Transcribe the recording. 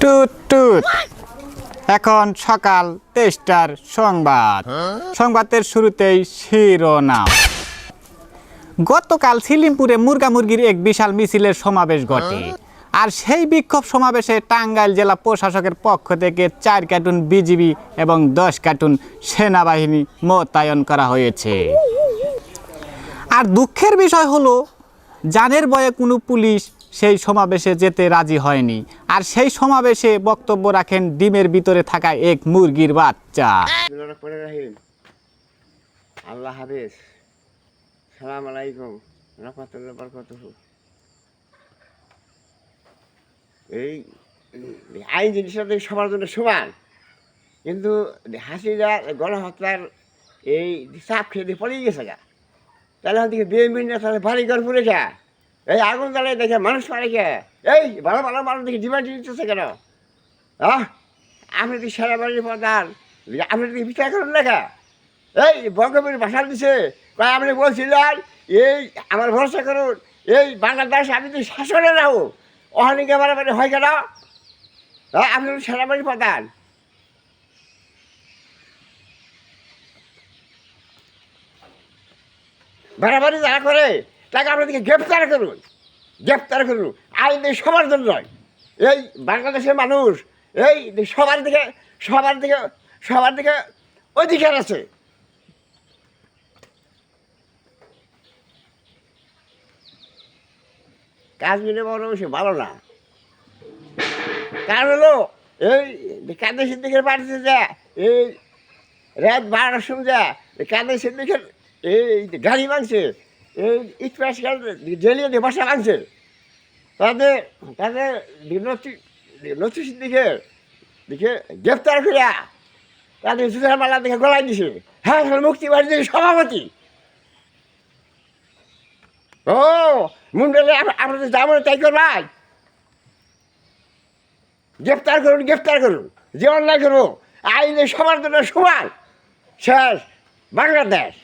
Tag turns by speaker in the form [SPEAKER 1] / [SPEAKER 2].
[SPEAKER 1] টুট টুট। এখন সকাল তেইশটার সংবাদ। সংবাদের শুরুতেই শিরোনাম। গতকাল সিলিমপুরে মুরগা মুরগির এক বিশাল মিছিলের সমাবেশ ঘটে। আর সেই বিক্ষোভ সমাবেশে টাঙ্গাইল জেলা প্রশাসকের পক্ষ থেকে চার কার্টুন বিজিবি এবং দশ কার্টুন সেনাবাহিনী মোতায়েন করা হয়েছে। আর দুঃখের বিষয় হলো জানের বয়ে কোনো পুলিশ সেই সমাবেশে যেতে রাজি হয়নি। আর সেই সমাবেশে বক্তব্য রাখেন ডিমের ভিতরে থাকা এক মুরগির বাচ্চা।
[SPEAKER 2] আল্লাহ হাফেজ। সালাম আলাইকুম। এই আইন জিনিসটা তো সবার জন্য সমান। কিন্তু হাসিরা গণহত্যার এই চাপ খেয়ে দিয়ে পড়ে গেছে গা। তাহলে ওদিকে বিএমপি না তাহলে ভারী ঘর পড়ে এই আগুন জ্বালিয়ে দেখে মানুষ মারে কে? এই ভালো ভালো মানুষ দেখে ডিমান্ড দিতেছে কেন? আহ, আপনি তো সারা বাড়ির প্রধান। আপনি তো বিচার করুন লেখা এই, বঙ্গবীর ভাষা দিছে। কয়, আপনি বলছিলেন, এই, আমার ভরসা করুন, এই বাংলাদেশ আমি তো শাসনে রাখো অহানিকে আমার মানে হয় কেন? হ্যাঁ আপনি তো সারা বাড়ির প্রধান। বাড়াবাড়ি যারা করে তাকে আপনাদেরকে গ্রেপ্তার করুন গ্রেপ্তার করুন আইন সবার জন্য নয়, এই বাংলাদেশের মানুষ, এই সবার দিকে সবার দিকে সবার দিকে অধিকার আছে। কাশ্মীরে বড় বেশি, ভালো না। কারণ হলো, এই কাদের সিদ্দিকের বাড়িতে যা, এই রাত বারোটার সময় যা কাদের সিদ্দিকের, এই গাড়ি ভাঙছে এই ইটপাস জেলিয়ে দিয়ে বাসা ভাঙছে তাদের তাদের নথি সিদ্দিকের দেখে গ্রেপ্তার করিয়া তাদের জুতার মালা দেখে গলায় দিছে। হ্যাঁ মুক্তি বাড়ির সভাপতি। ও, মুন্ডলে আপনাদের যাব তাই করবাই গ্রেপ্তার করুন গ্রেপ্তার করুন। যে অন্যায় করব আইনে সবার জন্য সমান। শেষ, বাংলাদেশ।